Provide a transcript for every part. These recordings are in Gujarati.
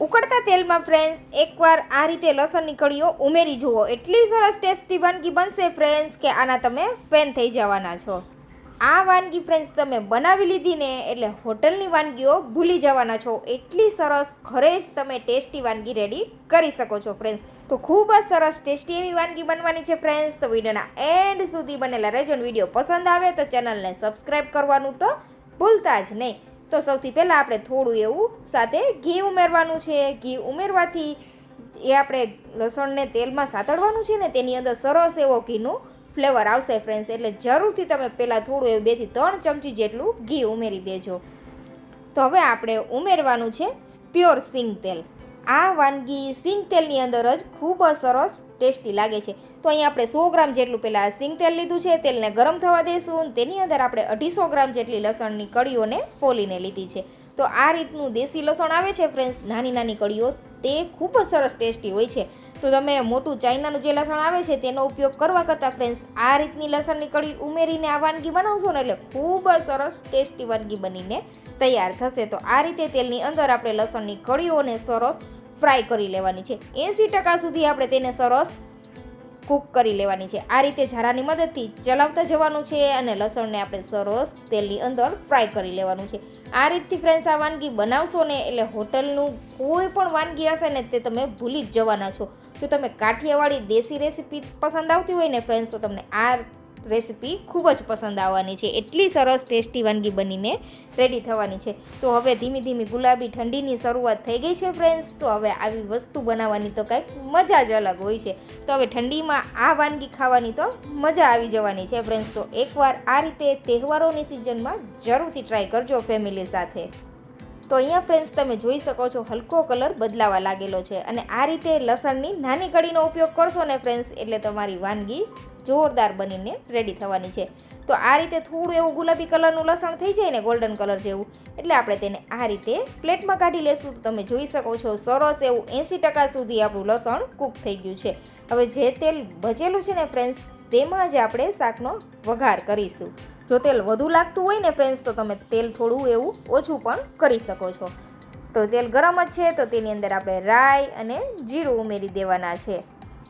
ઉકળતા તેલમાં ફ્રેન્ડ્સ એકવાર આ રીતે લસણની કળીઓ ઉમેરી જુઓ. એટલી સરસ ટેસ્ટી વાનગી બનશે ફ્રેન્ડ્સ કે આના તમે ફેન થઈ જવાના છો. આ વાનગી ફ્રેન્ડ્સ તમે બનાવી લીધી ને એટલે હોટલની વાનગીઓ ભૂલી જવાના છો. એટલી સરસ ઘરે જ તમે ટેસ્ટી વાનગી રેડી કરી શકો છો ફ્રેન્ડ્સ તો ખૂબ જ સરસ ટેસ્ટી એવી વાનગી બનવાની છે ફ્રેન્ડ્સ તો વિડીયોના એન્ડ સુધી બનેલા રહેજો વીડિયો પસંદ આવે તો ચેનલને સબસ્ક્રાઈબ કરવાનું તો ભૂલતા જ નહીં. તો સૌથી પહેલાં આપણે થોડું એવું સાથે ઘી ઉમેરવાનું છે. ઘી ઉમેરવાથી એ આપણે લસણને તેલમાં સાતળવાનું છે ને તેની અંદર સરસ એવો ઘીનું ફ્લેવર આવશે ફ્રેન્ડ્સ એટલે જરૂરથી તમે પહેલાં થોડું એવું બેથી ત્રણ ચમચી જેટલું ઘી ઉમેરી દેજો. તો હવે આપણે ઉમેરવાનું છે પ્યોર સિંગ તેલ. આ વાનગી સિંગ તેલની અંદર જ ખૂબ જ સરસ ટેસ્ટી લાગે છે. તો અહીં આપણે સો ગ્રામ જેટલું પહેલાં સિંગ તેલ લીધું છે, તેલને ગરમ થવા દઈશું તેની અંદર આપણે અઢીસો ગ્રામ જેટલી લસણની કળીઓને ફોલીને લીધી છે. તો આ રીતનું દેશી લસણ આવે છે ફ્રેન્ડ્સ, નાની નાની કળીઓ, તે ખૂબ જ સરસ ટેસ્ટી હોય છે. તો તમે મોટું ચાઇનાનું જે લસણ આવે છે, તેનો ઉપયોગ કરવા કરતાં ફ્રેન્ડ્સ, આ રીતની લસણની કળી ઉમેરીને આ વાનગી બનાવશો ને એટલે ખૂબ જ સરસ ટેસ્ટી વાનગી બનીને તૈયાર થશે. તો આ રીતે તેલની અંદર આપણે લસણની કળીઓને સરસ ફ્રાય કરી લેવાની છે. એંસી ટકા સુધી આપણે તેને સરસ કૂક કરી લેવાની છે. આ રીતે ઝારાની મદદથી ચલાવતા જવાનું છે અને લસણને આપણે સરસ તેલની અંદર ફ્રાય કરી લેવાનું છે. આ રીતથી ફ્રેન્ડ્સ આ વાનગી બનાવશો ને એટલે હોટલનું કોઈ પણ વાનગી હશે ને તે તમે ભૂલી જ જવાના છો. જો તમે કાઠિયાવાડી દેશી રેસીપી પસંદ આવતી હોય ને ફ્રેન્ડ્સ તો તમને આ રેસીપી ખૂબ જ પસંદ આવવાની છે. એટલી સરસ ટેસ્ટી વાનગી બનીને રેડી થવાની છે. તો હવે ધીમી ધીમી ગુલાબી ઠંડીની શરૂઆત થઈ ગઈ છે ફ્રેન્ડ્સ તો હવે આવી વસ્તુ બનાવવાની તો કંઈક મજા જ અલગ હોય છે. તો હવે ઠંડીમાં આ વાનગી ખાવાની તો મજા આવી જવાની છે ફ્રેન્ડ્સ તો એકવાર આ રીતે તહેવારોની સિઝનમાં જરૂરથી ટ્રાય કરજો ફેમિલી સાથે. તો અહીંયા ફ્રેન્ડ્સ તમે જોઈ શકો છો હલકો કલર બદલાવા લાગેલો છે. અને આ રીતે લસણની નાની કડીનો ઉપયોગ કરશો ને ફ્રેન્ડ્સ એટલે તમારી વાનગી જોરદાર બનીને રેડી થવાની છે. તો આ રીતે થોડું એવું ગુલાબી કલરનું લસણ થઈ જાય ને ગોલ્ડન કલર જેવું, એટલે આપણે તેને આ રીતે પ્લેટમાં કાઢી લેશું. તો તમે જોઈ શકો છો, સરસ એવું એંસી ટકા સુધી આપણું લસણ કૂક થઈ ગયું છે. હવે જે તેલ ભજેલું છે ને ફ્રેન્ડ્સ તેમાં જ આપણે શાકનો વઘાર કરીશું. જો તેલ વધુ લાગતું હોય ને ફ્રેન્ડ્સ તો તમે તેલ થોડું એવું ઓછું પણ કરી શકો છો. તો તેલ ગરમ જ છે, તો તેની અંદર આપણે રાઈ અને જીરું ઉમેરી દેવાના છે.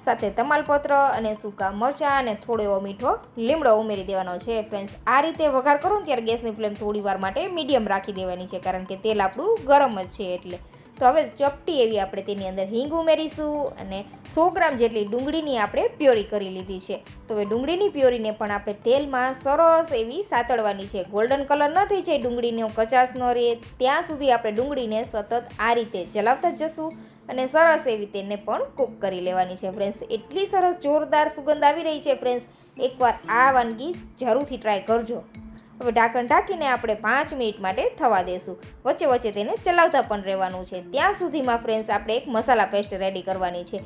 સાથે તમાલપત્ર અને સૂકા મરચાં અને થોડો એવો મીઠો લીમડો ઉમેરી દેવાનો છે. ફ્રેન્ડ્સ આ રીતે વઘાર કરો ને ત્યારે ગેસની ફ્લેમ થોડી વાર માટે મીડિયમ રાખી દેવાની છે, કારણ કે તેલ આપણું ગરમ જ છે એટલે. તો હવે ચપટી એવી આપણે તેની અંદર હિંગ ઉમેરીશું અને સો ગ્રામ જેટલી ડુંગળીની આપણે પ્યોરી કરી લીધી છે. તો હવે ડુંગળીની પ્યોરીને પણ આપણે તેલમાં સરસ એવી સાતળવાની છે. ગોલ્ડન કલર ન થઈ જાય ડુંગળીનો કચાશ ન રહે, ત્યાં સુધી આપણે ડુંગળીને સતત આ રીતે ચલાવતા જ જશું. અને સરસ એવી તેને પણ કૂક કરી લેવાની છે ફ્રેન્ડ્સ એટલી સરસ જોરદાર સુગંધ આવી રહી છે ફ્રેન્ડ્સ એકવાર આ વાનગી જરૂરથી ટ્રાય કરજો. હવે ઢાંકણ ઢાંકીને આપણે પાંચ મિનિટ માટે થવા દેશું. વચ્ચે વચ્ચે તેને ચલાવતા પણ રહેવાનું છે. ત્યાં સુધીમાં ફ્રેન્ડ્સ આપણે એક મસાલા પેસ્ટ રેડી કરવાની છે.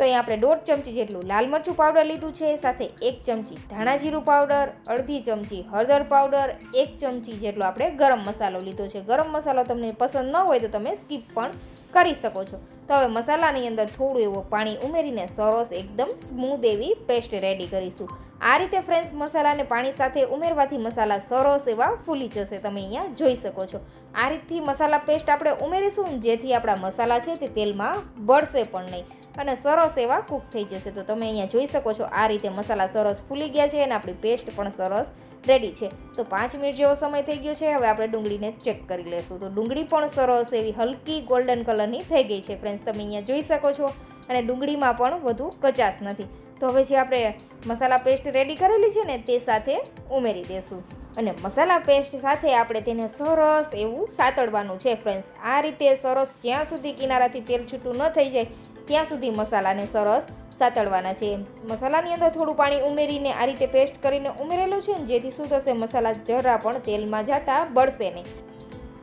તો અહીં આપણે દોઢ ચમચી જેટલું લાલ મરચું પાવડર લીધું છે, સાથે એક ચમચી ધાણા જીરું પાવડર, અડધી ચમચી હળદર પાવડર, એક ચમચી જેટલો આપણે ગરમ મસાલો લીધો છે. ગરમ મસાલો તમને પસંદ ન હોય તો તમે સ્કીપ પણ કરી શકો છો. તો હવે મસાલાની અંદર થોડું એવું પાણી ઉમેરીને સરસ એકદમ સ્મૂધ એવી પેસ્ટ રેડી કરીશું. આ રીતે ફ્રેન્ડ્સ, મસાલાને પાણી સાથે ઉમેરવાથી મસાલા સરસ એવા ફૂલી જશે. તમે અહીંયા જોઈ શકો છો. આ રીતથી મસાલા પેસ્ટ આપણે ઉમેરીશું, જેથી આપણા મસાલા છે તે તેલમાં બળશે પણ નહીં. અને સરસ એવા કૂક થઈ જશે. તો તમે અહીંયા જોઈ શકો છો, આ રીતે મસાલા સરસ ફૂલી ગયા છે અને આપણી પેસ્ટ પણ સરસ રેડી છે. તો પાંચ મિનિટ જેવો સમય થઈ ગયો છે, હવે આપણે ડુંગળીને ચેક કરી લેશું. તો ડુંગળી પણ સરસ એવી હલકી ગોલ્ડન કલરની થઈ ગઈ છે ફ્રેન્ડ્સ તમે અહીંયા જોઈ શકો છો. અને ડુંગળીમાં પણ વધુ કચાશ નથી. તો હવે જે આપણે મસાલા પેસ્ટ રેડી કરેલી છે ને, તે સાથે ઉમેરી દેશું. અને મસાલા પેસ્ટ સાથે આપણે તેને સરસ એવું સાતળવાનું છે ફ્રેન્ડ્સ આ રીતે સરસ જ્યાં સુધી કિનારાથી તેલ છૂટું ન થઈ જાય, ત્યાં સુધી મસાલાને સરસ સાતળવાના છે. મસાલાની અંદર થોડું પાણી ઉમેરીને આ રીતે પેસ્ટ કરીને ઉમેરેલું છે ને, જેથી શું થશે, મસાલા જરા પણ તેલમાં જતા બળશે નહીં.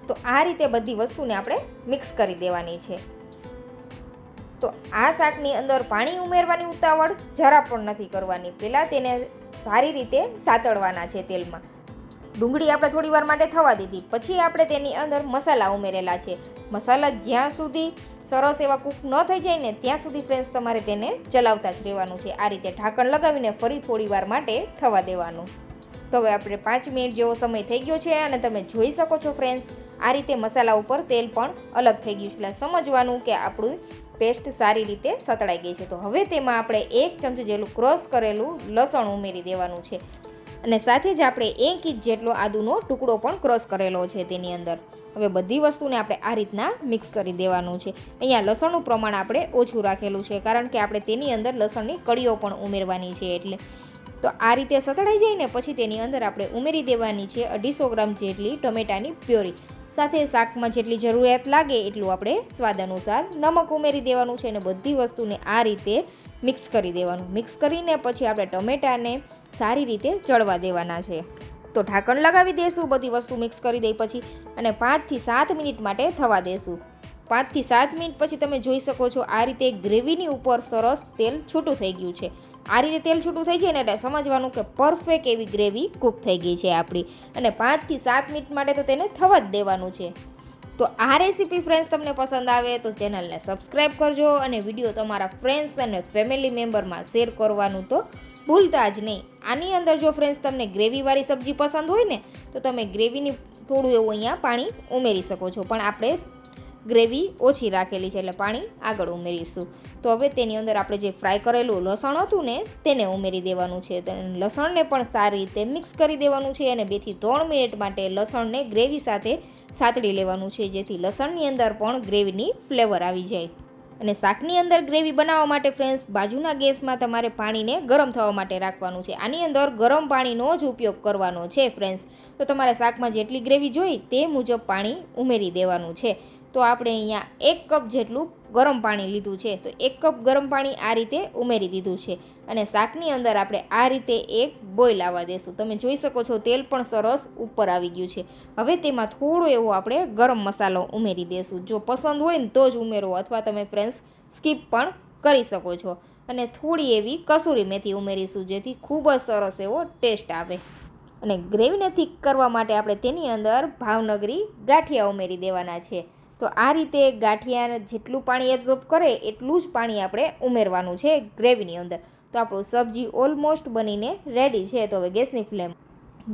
તો આ રીતે બધી વસ્તુને આપણે મિક્સ કરી દેવાની છે. તો આ શાકની અંદર પાણી ઉમેરવાની ઉતાવળ જરા પણ નથી કરવાની. પહેલાં તેને સારી રીતે સાતળવાના છે તેલમાં. ડુંગળી આપણે થોડી વાર માટે થવા દીધી. પછી આપણે તેની અંદર મસાલા ઉમેરેલા છે. મસાલા જ્યાં સુધી સરસ એવા કૂક ન થઈ જાય ને ત્યાં સુધી ફ્રેન્ડ્સ તમારે તેને ચલાવતા જ રહેવાનું છે. આ રીતે ઢાંકણ લગાવીને ફરી થોડી વાર માટે થવા દેવાનું. તો હવે આપણે પાંચ મિનિટ જેવો સમય થઈ ગયો છે અને તમે જોઈ શકો છો ફ્રેન્ડ્સ આ રીતે મસાલા ઉપર તેલ પણ અલગ થઈ ગયું છે. એટલે સમજવાનું કે આપણું પેસ્ટ સારી રીતે સતળાઈ ગઈ છે. તો હવે તેમાં આપણે એક ચમચી જેટલું ક્રોસ કરેલું લસણ ઉમેરી દેવાનું છે. અને સાથે જ આપણે એક ઇંચ જેટલો આદુનો ટુકડો પણ ક્રોસ કરેલો છે તેની અંદર. હવે બધી વસ્તુને આપણે આ રીતના મિક્સ કરી દેવાનું છે. અહીંયા લસણનું પ્રમાણ આપણે ઓછું રાખેલું છે, કારણ કે આપણે તેની અંદર લસણની કળીઓ પણ ઉમેરવાની છે એટલે. તો આ રીતે સતળાઈ જાય ને પછી તેની અંદર આપણે ઉમેરી દેવાની છે અઢીસો ગ્રામ જેટલી ટમેટાની પ્યોરી. સાથે શાકમાં જેટલી જરૂરિયાત લાગે એટલું આપણે સ્વાદ અનુસાર નમક ઉમેરી દેવાનું છે અને બધી વસ્તુને આ રીતે મિક્સ કરી દેવાનું. મિક્સ કરીને પછી આપણે ટમેટાને સારી રીતે ચડવા દેવાના છે. તો ઢાંકણ લગાવી દેશું, બધી વસ્તુ મિક્સ કરી દઈ પછી અને પાંચથી સાત મિનિટ માટે થવા દેશું. પાંચથી સાત મિનિટ પછી તમે જોઈ શકો છો આ રીતે ગ્રેવીની ઉપર સરસ તેલ છૂટું થઈ ગયું છે. આ રીતે તેલ છૂટું થઈ જાય ને એટલે સમજવાનું કે પરફેક્ટ એવી ગ્રેવી કૂક થઈ ગઈ છે આપણી. અને પાંચથી સાત મિનિટ માટે તો તેને થવા જ દેવાનું છે. તો આ રેસીપી ફ્રેન્ડ્સ તમને પસંદ આવે તો ચેનલને સબસ્ક્રાઈબ કરજો અને વીડિયો તમારા ફ્રેન્ડ્સ અને ફેમિલી મેમ્બરમાં શેર કરવાનું તો ભૂલતા જ નહીં. આની અંદર જો ફ્રેન્ડ્સ તમને ગ્રેવીવાળી સબ્જી પસંદ હોય ને, તો તમે ગ્રેવીની થોડું એવું અહીંયા પાણી ઉમેરી શકો છો. પણ આપણે ગ્રેવી ઓછી રાખેલી છે એટલે પાણી આગળ ઉમેરીશું. તો હવે તેની અંદર આપણે જે ફ્રાય કરેલું લસણ હતું ને, તેને ઉમેરી દેવાનું છે. લસણને પણ સારી રીતે મિક્સ કરી દેવાનું છે અને બેથી ત્રણ મિનિટ માટે લસણને ગ્રેવી સાથે સાતડી લેવાનું છે, જેથી લસણની અંદર પણ ગ્રેવીની ફ્લેવર આવી જાય. અને શાકની અંદર ગ્રેવી બનાવવા માટે ફ્રેન્ડ્સ, બાજુના ગેસમાં તમારે પાણીને ગરમ થવા માટે રાખવાનું છે. આની અંદર ગરમ પાણીનો જ ઉપયોગ કરવાનો છે ફ્રેન્ડ્સ. તો તમારે શાકમાં જેટલી ગ્રેવી જોઈ તે મુજબ પાણી ઉમેરી દેવાનું છે. તો આપણે અહીંયા એક કપ જેટલું ગરમ પાણી લીધું છે. તો એક કપ ગરમ પાણી આ રીતે ઉમેરી દીધું છે અને શાકની અંદર આપણે આ રીતે એક બોઇલ આવવા દેશું. તમે જોઈ શકો છો, તેલ પણ સરસ ઉપર આવી ગયું છે. હવે તેમાં થોડો એવો આપણે ગરમ મસાલો ઉમેરી દેશું. જો પસંદ હોય ને તો જ ઉમેરો અથવા તમે ફ્રેન્ડ્સ સ્કીપ પણ કરી શકો છો. અને થોડી એવી કસૂરી મેથી ઉમેરીશું, જેથી ખૂબ જ સરસ એવો ટેસ્ટ આવે. અને ગ્રેવીને થીક કરવા માટે આપણે તેની અંદર ભાવનગરી ગાંઠિયા ઉમેરી દેવાના છે. તો આ રીતે ગાંઠિયા જેટલું પાણી એબ્ઝોર્બ કરે, એટલું જ પાણી આપણે ઉમેરવાનું છે ગ્રેવીની અંદર. તો આપણું સબ્જી ઓલમોસ્ટ બનીને રેડી છે. તો હવે ગેસની ફ્લેમ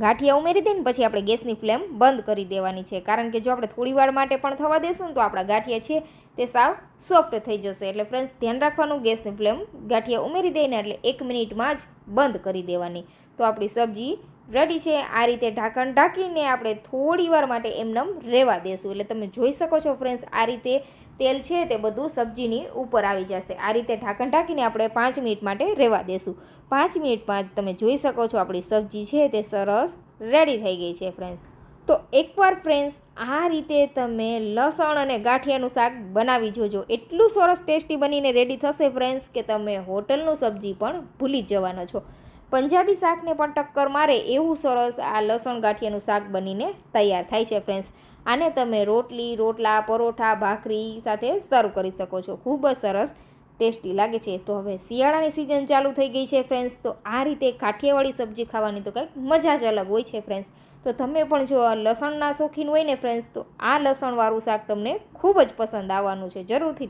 ગાંઠિયા ઉમેરી દઈને પછી આપણે ગેસની ફ્લેમ બંધ કરી દેવાની છે. કારણ કે જો આપણે થોડી વાર માટે પણ થવા દેશું ને તો આપણા ગાંઠિયા છે તે સાવ સોફ્ટ થઈ જશે. એટલે ફ્રેન્ડ્સ ધ્યાન રાખવાનું ગેસની ફ્લેમ ગાંઠિયા ઉમેરી દઈને એટલે એક મિનિટમાં જ બંધ કરી દેવાની. તો આપણી સબ્જી રેડી છે. આ રીતે ઢાંકણ ઢાંકીને આપણે થોડી વાર માટે એમનેમ રહેવા દેશું. એટલે તમે જોઈ શકો છો ફ્રેન્ડ્સ આ રીતે તેલ છે તે બધું સબ્જીની ઉપર આવી જશે. આ રીતે ઢાંકણ ઢાંકીને આપણે પાંચ મિનિટ માટે રહેવા દેશું. પાંચ મિનિટમાં તમે જોઈ શકો છો આપણી સબ્જી છે તે સરસ રેડી થઈ ગઈ છે ફ્રેન્ડ્સ તો એકવાર ફ્રેન્ડ્સ આ રીતે તમે લસણ અને ગાંઠિયાનું શાક બનાવી જોજો. એટલું સરસ ટેસ્ટી બનીને રેડી થશે ફ્રેન્ડ્સ કે તમે હોટલનું સબ્જી પણ ભૂલી જવાના છો. પંજાબી શાકને પણ ટક્કર મારે એવું સરસ આ લસણ ગાંઠિયાનું શાક બનીને તૈયાર થાય છે ફ્રેન્ડ્સ આને તમે રોટલી, રોટલા, પરોઠા, ભાખરી સાથે સર્વ કરી શકો છો. ખૂબ જ સરસ, ટેસ્ટી લાગે છે. તો હવે શિયાળાની સિઝન ચાલુ થઈ ગઈ છે ફ્રેન્ડ્સ તો આ રીતે કાઠિયાવાડી સબ્જી ખાવાની તો કંઈક મજા જ અલગ હોય છે ફ્રેન્ડ્સ તો તમે પણ જો લસણના શોખીન હોય ને ફ્રેન્ડ્સ તો આ લસણવાળું શાક તમને ખૂબ જ પસંદ આવવાનું છે. જરૂરથી